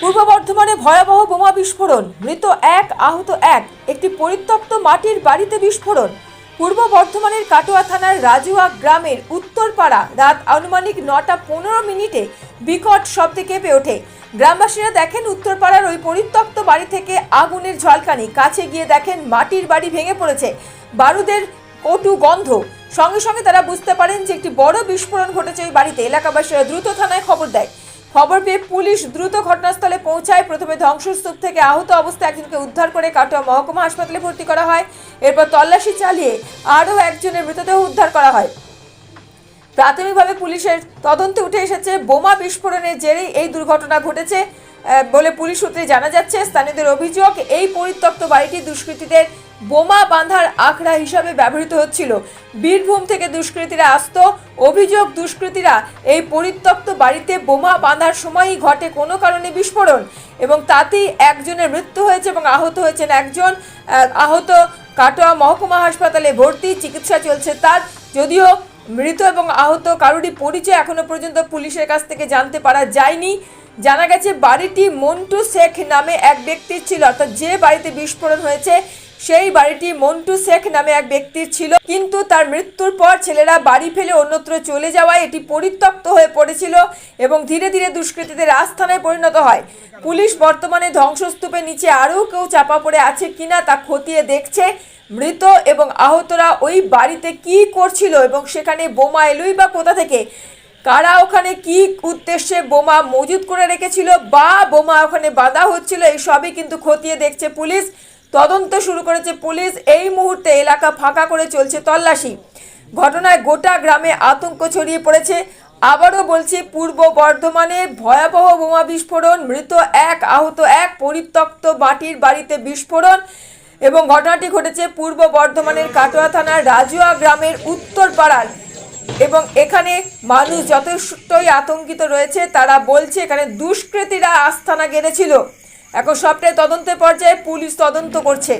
পূর্ব বর্ধমানে ভয়াবহ বোমা বিস্ফোরণ। মৃত এক, আহত এক। একটি পরিত্যক্ত মাটির বাড়িতে বিস্ফোরণ। পূর্ব বর্ধমানের কাটোয়া থানার রাজুয়া গ্রামের উত্তরপাড়া রাত আনুমানিক নটা পনেরো মিনিটে বিকট শব্দে কেঁপে ওঠে। গ্রামবাসীরা দেখেন উত্তরপাড়ার ওই পরিত্যক্ত বাড়ি থেকে আগুনের ঝলকানি। কাছে গিয়ে দেখেন মাটির বাড়ি ভেঙে পড়েছে। বারুদের কটু গন্ধ। সঙ্গে সঙ্গে তারা বুঝতে পারেন যে একটি বড় বিস্ফোরণ ঘটেছে ওই বাড়িতে। এলাকাবাসীরা দ্রুত থানায় খবর দেয়। খবর পেয়ে পুলিশ দ্রুত ঘটনাস্থলে পৌঁছায়। প্রথমে ধ্বংসস্তূপ থেকে আহত অবস্থায় একজনকে উদ্ধার করে কাটোয়া মহকুমা হাসপাতালে ভর্তি করা হয়। এরপর তল্লাশি চালিয়ে আরও একজনের মৃতদেহ উদ্ধার করা হয়। প্রাথমিকভাবে পুলিশের তদন্তে উঠে এসেছে, বোমা বিস্ফোরণের জেরেই এই দুর্ঘটনা ঘটেছে। বলে পুলিশ সূত্রে জানা যাচ্ছে, স্থানীয়দের অভিযোগ, এই পরিত্যক্ত বাড়িটি দুষ্কৃতীদের বোমা বাঁধার আখড়া হিসাবে ব্যবহৃত হচ্ছিল। বীরভূম থেকে দুষ্কৃতীরা আসত। অভিযোগ, দুষ্কৃতীরা এই পরিত্যক্ত বাড়িতে বোমা বাঁধার সময়ই ঘটে কোনো কারণে বিস্ফোরণ এবং তাতেই একজনের মৃত্যু হয়েছে এবং আহত হয়েছেন একজন। আহত কাটোয়া মহকুমা হাসপাতালে ভর্তি, চিকিৎসা চলছে তার। যদিও মৃত এবং আহত কারোরই পরিচয় এখনও পর্যন্ত পুলিশের কাছ থেকে জানতে পারা যায়নি। জানা গেছে, বাড়িটি মন্টু শেখ নামে এক ব্যক্তির ছিল। অর্থাৎ যে বাড়িতে বিস্ফোরণ হয়েছে, সেই বাড়িটি মন্টু শেখ নামে এক ব্যক্তির ছিল। কিন্তু তার মৃত্যুর পর ছেলেরা বাড়ি ফেলে অন্যত্র চলে যাওয়ায় এটি পরিত্যক্ত হয়ে পড়েছিল এবং ধীরে ধীরে দুষ্কৃতীদের আস্থানায় পরিণত হয়। পুলিশ বর্তমানে ধ্বংসস্তূপের নিচে আরও কেউ চাপা পড়ে আছে কিনা তা খতিয়ে দেখছে। মৃত এবং আহতরা ওই বাড়িতে কি করছিল এবং সেখানে বোমা এলোই বা কোথা থেকে কারা ওখানে কি উদ্দেশ্যে বোমা মজুদ করে রেখেছিল বা বোমা ওখানে বাঁধা হচ্ছিল, এই সবই কিন্তু খতিয়ে দেখছে পুলিশ। তদন্ত শুরু করেছে পুলিশ। এই মুহূর্তে এলাকা ফাঁকা করে চলছে তল্লাশি। ঘটনায় গোটা গ্রামে আতঙ্ক ছড়িয়ে পড়েছে। আবারও বলছি, পূর্ব বর্ধমানে ভয়াবহ বোমা বিস্ফোরণ, মৃত এক, আহত এক, পরিত্যক্ত মাটির বাড়িতে বিস্ফোরণ এবং ঘটনাটি ঘটেছে পূর্ব বর্ধমানের কাটোয়া থানার রাজুয়া গ্রামের উত্তর পাড়ার এবং এখানে মানুষ যথেষ্টই আতঙ্কিত রয়েছে। তারা বলছে, এখানে দুষ্কৃতীরা আস্থানা গেড়েছিল। এখন সবটাই তদন্তের পর্যায়ে পুলিশ তদন্ত করছে।